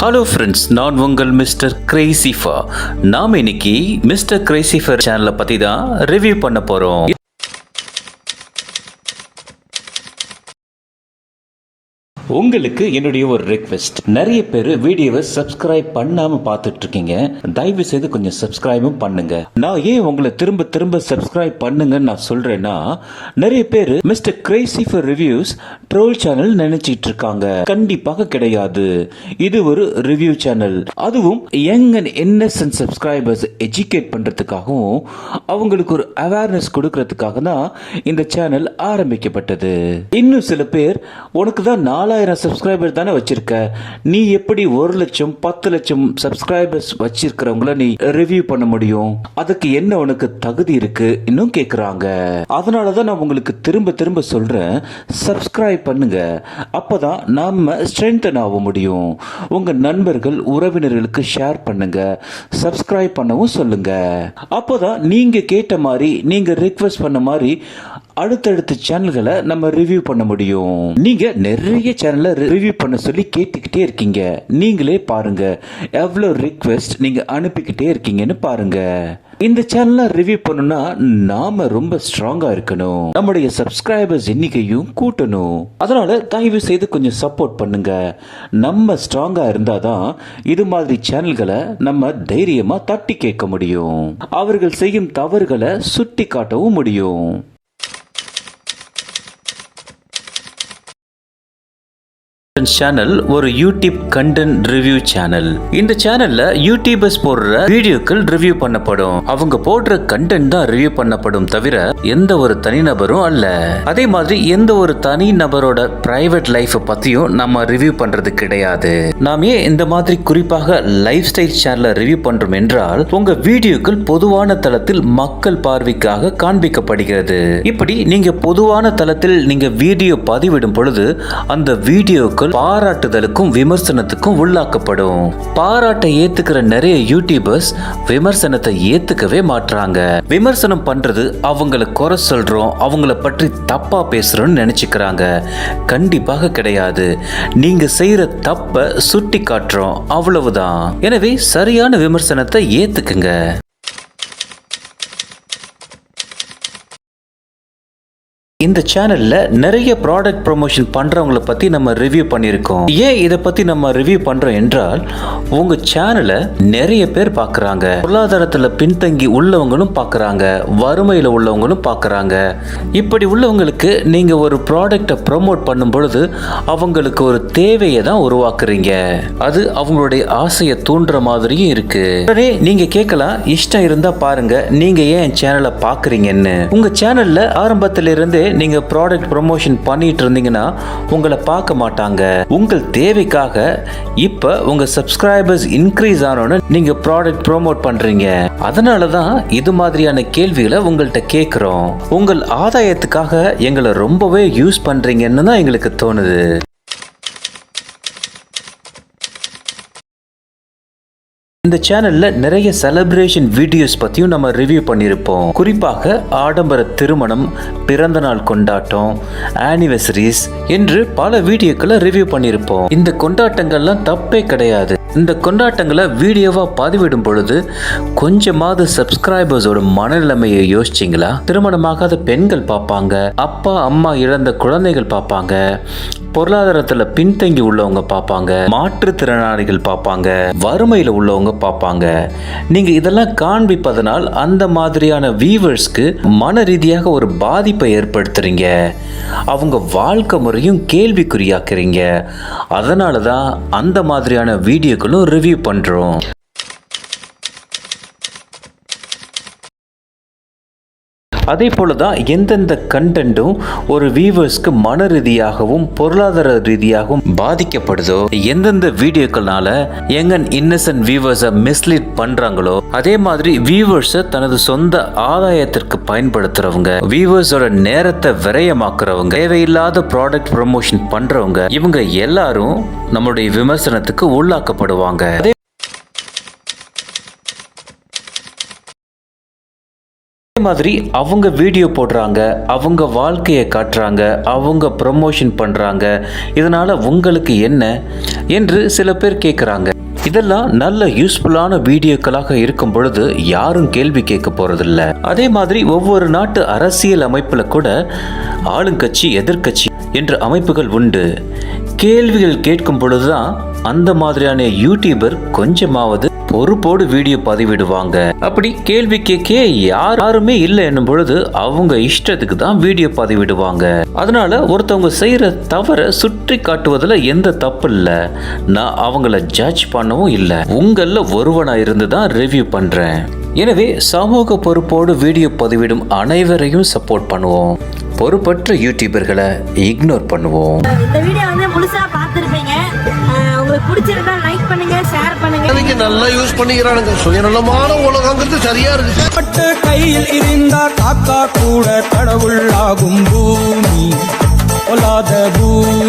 Hello friends நான் உங்கள் mister கிரேசிஃபா நாம் இன்னைக்கு மிஸ்டர் கிரேசிஃபர் சேனலை பற்றி தான் ரிவ்யூ பண்ண போகிறோம் உங்களுக்கு என்னுடைய ஒரு ரெக்வெஸ்ட் நிறைய பேர் வீடியோவை சப்ஸ்கிரைப் பண்ணாம பார்த்துட்டு இருக்கீங்க தயவு செய்து கொஞ்சம் சப்ஸ்கிரைபும் பண்ணுங்க. நான் ஏன் உங்களை திரும்ப திரும்ப சப்ஸ்கிரைப் பண்ணுங்கன்னு நான் சொல்றேன்னா நிறைய பேர் mister crazy for reviews troll channel நினைச்சிட்டு இருக்காங்க கண்டிப்பாக கிடையாது. இது ஒரு ரிவ்யூ சேனல் அதுவும் young and innocent subscribers educate பண்றதுக்காகவும் அவங்களுக்கு ஒரு அவேர்னஸ் கொடுக்கறதுக்காக தான் இந்த சேனல் ஆரம்பிக்கப்பட்டது. இன்னும் சில பேர் உனக்கு தான் நாலாயிரம் சப்ஸ்கிரைபர் தானே வச்சிருக்க? நீ எப்படி ஒரு லட்சம் பத்து லட்சம் சப்ஸ்கிரைபர்ஸ் வச்சிருக்கிறவங்கள நீ ரிவ்யூ பண்ண முடியும்? அதுக்கு என்ன உனக்கு தகுதி இருக்கு? இன்னும் கேக்குறாங்க. அதனால தான் நான் உங்களுக்கு திரும்ப திரும்ப சொல்றேன். சப்ஸ்கிரைப் பண்ணுங்க. அப்பதான் நாம ஸ்ட்ரென்தன் ஆக முடியும். உங்க நண்பர்கள் உறவினர்களுக்கு ஷேர் பண்ணுங்க. சப்ஸ்கிரைப் பண்ணவும் சொல்லுங்க. அப்போதான் நீங்க கேட்ட மாதிரி நீங்க ரிக்வெஸ்ட் பண்ண மாதிரி அடுத்தடுத்த சேனல்களை நம்ம ரிவ்யூ பண்ண முடியும். நீங்க நிறைய சேனலை ரிவ்யூ பண்ண சொல்லி கேட்டுக்கிட்டே இருக்கீங்க. நீங்களே பாருங்க. எவ்வளோ ரிக்வெஸ்ட் நீங்க அனுப்பிக்கிட்டே இருக்கீங்கன்னு பாருங்க. இந்த சேனலை ரிவ்யூ பண்ணுனா நாம ரொம்ப ஸ்ட்ராங்கா இருக்கணும். நம்முடைய சப்ஸ்கிரைபர்ஸ் எண்ணிக்கையும் கூட்டணும். அதனால தயவு செய்து கொஞ்சம் சப்போர்ட் பண்ணுங்க. நம்ம ஸ்ட்ராங்கா இருந்தாதான் இது மாதிரி சேனல்களை நம்ம தைரியமா தட்டி கேட்க முடியும். அவர்கள் செய்யும் தவறுகளை சுட்டி காட்டவும் முடியும். சேனல் ஒரு யூடியூப் கண்டென்ட் ரிவ்யூ சேனல் இந்த சேனல்ல யூடியூபர்ஸ் போடுற வீடியோக்கள் ரிவ்யூ பண்ணப்படும். அவங்க போடுற கண்டென்ட் தான் ரிவ்யூ பண்ணப்படும் தவிர எந்த ஒரு தனிநபரும் அல்ல. அதே மாதிரி எந்த ஒரு தனி நபரோட பிரைவேட் லைஃப் பத்தியும் நம்ம ரிவ்யூ பண்றது கிடையாது. நாம் ஏன் இந்த மாதிரி குறிப்பாக லைஃப் ஸ்டைல் சேனலை ரிவ்யூ பண்றோம் என்றால் உங்க வீடியோக்கள் பொதுவான தளத்தில் மக்கள் பார்வைக்காக காண்பிக்கப்படுகிறது. இப்படி நீங்க பொதுவான தளத்தில் நீங்க வீடியோ பதிவிடும் பொழுது அந்த வீடியோக்கள் பாராட்டுதலுக்கும் விமர்சனத்துக்கும் உள்ளாக்கப்படும். பாராட்டை ஏத்துக்கிற நிறைய யூடியூபர்ஸ் விமர்சனத்தை ஏத்துக்கவே மாட்றாங்க. விமர்சனம் பண்றது அவங்கள குறை சொல்றோம் அவங்கள பற்றி தப்பா பேசுறோம்னு நினைச்சுக்கிறாங்க. கண்டிப்பாக கிடையாது. நீங்க செய்யற தப்ப சுட்டி காட்டுறோம் அவ்வளவுதான். எனவே சரியான விமர்சனத்தை ஏத்துக்குங்க. இந்த சேனல்ல நிறைய ப்ராடக்ட் ப்ரொமோஷன் பண்றவங்களை பத்தி நம்ம ரிவ்யூ பண்ணியிருக்கோம். ஏன் இதை பத்தி நம்ம ரிவ்யூ பண்றோம் என்றால் உங்க சேனலை நிறைய பேர் பார்க்குறாங்க பொருளாதாரத்துல பின்தங்கி உள்ளவங்களும் பார்க்குறாங்க வறுமையில உள்ளவங்களும் பார்க்குறாங்க இப்படி உள்ளவங்களுக்கு நீங்க ஒரு ப்ராடக்டை ப்ரொமோட் பண்ணும் பொழுது அவங்களுக்கு ஒரு தேவையை தான் உருவாக்குறீங்க. அது அவங்களுடைய ஆசையை தூண்டுற மாதிரியும் இருக்கு. உடனே நீங்க கேட்கலாம் இஷ்டம் இருந்தா பாருங்க நீங்க ஏன் என் சேனலை பாக்குறீங்கன்னு? உங்க சேனல்ல ஆரம்பத்துல நீங்கள் ப்ராடக்ட் ப்ரொமோஷன் பண்ணிட்டு இருந்தீங்கன்னா உங்களை பார்க்க மாட்டாங்க. உங்கள் தேவைக்காக இப்போ உங்கள் சப்ஸ்கிரைபர்ஸ் இன்க்ரீஸ் ஆனோன்னு நீங்கள் ப்ராடக்ட் ப்ரோமோட் பண்ணுறீங்க அதனால தான் இது மாதிரியான கேள்விகளை உங்கள்கிட்ட கேட்குறோம் உங்கள் ஆதாயத்துக்காக எங்களை ரொம்பவே யூஸ் பண்ணுறீங்கன்னு தான் எங்களுக்கு தோணுது. இந்த சேனல்ல நிறைய செலிப்ரேஷன் வீடியோஸ் பத்தியும் நம்ம ரிவ்யூ பண்ணியிருப்போம் குறிப்பாக ஆடம்பர திருமணம் பிறந்த நாள் கொண்டாட்டம் ஆனிவர்சரிஸ் என்று பல வீடியோக்களை ரிவ்யூ பண்ணியிருப்போம் இந்த கொண்டாட்டங்கள்லாம் தப்பே கிடையாது. இந்த கொண்டாட்டங்களை வீடியோவாக பதிவிடும் பொழுது கொஞ்சமாவது சப்ஸ்கிரைபர்ஸோட மனநிலைமையை யோசிச்சிங்களா? திருமணமாகாத பெண்கள் பார்ப்பாங்க அப்பா அம்மா இழந்த குழந்தைகள் பார்ப்பாங்க பொருளாதாரத்தில் பின்தங்கி உள்ளவங்க பார்ப்பாங்க மாற்றுத்திறனாளிகள் பார்ப்பாங்க வறுமையில் உள்ளவங்க பார்ப்பாங்க. நீங்கள் இதெல்லாம் காண்பிப்பதனால் அந்த மாதிரியான வியூவர்ஸ்க்கு மன ரீதியாக ஒரு பாதிப்பை ஏற்படுத்துறீங்க. அவங்க வாழ்க்கை முறையும் கேள்விக்குறியாக்குறீங்க. அதனால தான் அந்த மாதிரியான வீடியோ வீடியோக்களும் ரிவ்யூ பண்ணுறோம் அதே போல தான் எந்தெந்த கண்டென்ட்டும் ஒரு வியூவர்ஸ்க்கு மன ரீதியாகவும் பொருளாதார ரீதியாகவும் பாதிக்கப்படுதோ எந்தெந்த வீடியோக்கள்னால எங்கன் இன்னசென்ட் வியூவர்ஸை மிஸ்லீட் பண்றாங்களோ அதே மாதிரி வியூவர்ஸை தனது சொந்த ஆதாயத்திற்கு பயன்படுத்துறவங்க வியூவர்ஸோட நேரத்தை விரயமாக்குறவங்க தேவையில்லாத ப்ராடக்ட் ப்ரமோஷன் பண்ணுறவங்க இவங்க எல்லாரும் நம்மளுடைய விமர்சனத்துக்கு உள்ளாக்கப்படுவாங்க அதே அதே மாதிரி அவங்க வீடியோ போடுறாங்க அவங்க வாழ்க்கையை காட்டுறாங்க அவங்க ப்ரமோஷன் பண்ணுறாங்க இதனால் உங்களுக்கு என்ன என்று சில பேர் கேட்குறாங்க இதெல்லாம் நல்ல யூஸ்ஃபுல்லான வீடியோக்களாக இருக்கும் பொழுது யாரும் கேள்வி கேட்க போறதில்ல. அதே மாதிரி ஒவ்வொரு நாட்டு அரசியல் அமைப்புல கூட ஆளுங்கட்சி எதிர்க்கட்சி என்ற அமைப்புகள் உண்டு. கேள்விகள் கேட்கும் பொழுதுதான் அந்த மாதிரியான யூடியூபர் கொஞ்சமாவது பொறுப்போடு வீடியோ பதிவிடுவாங்க. அப்படி கேள்வி கேட்க யார் யாருமே இல்லை என்னும் பொழுது அவங்க இஷ்டத்துக்கு தான் வீடியோ பதிவிடுவாங்க. அதனால ஒருத்தவங்க செய்யற தவற சுற்றி காட்டுவதுல எந்த தப்பு இல்லை. நான் அவங்கள ஜட்ஜ் பண்ணவும் இல்லை. உங்களில் ஒருவனா இருந்து தான் ரிவ்யூ பண்றேன். எனவே சமூக பொறுப்போடு வீடியோ பதிவிடும் அனைவரையும் சப்போர்ட் பண்ணுவோம். பொறுப்பற்ற யூடியூபர்களை இக்னோர் பண்ணுவோம். இந்த வீடியோ வந்து முழுசா பார்த்துருப்பீங்க. உங்களுக்கு பிடிச்சிருந்தா லைக் பண்ணுங்க ஷேர் பண்ணுங்க. நல்லா யூஸ் பண்ணிக்கிறானுங்க. சுயநலமான உலகங்கிறது சரியா இருக்கு. பட்ட கையில் இருந்தா காக்கா கூட கடவுள் ஆகும் பூமி. பொல்லாத பூமி.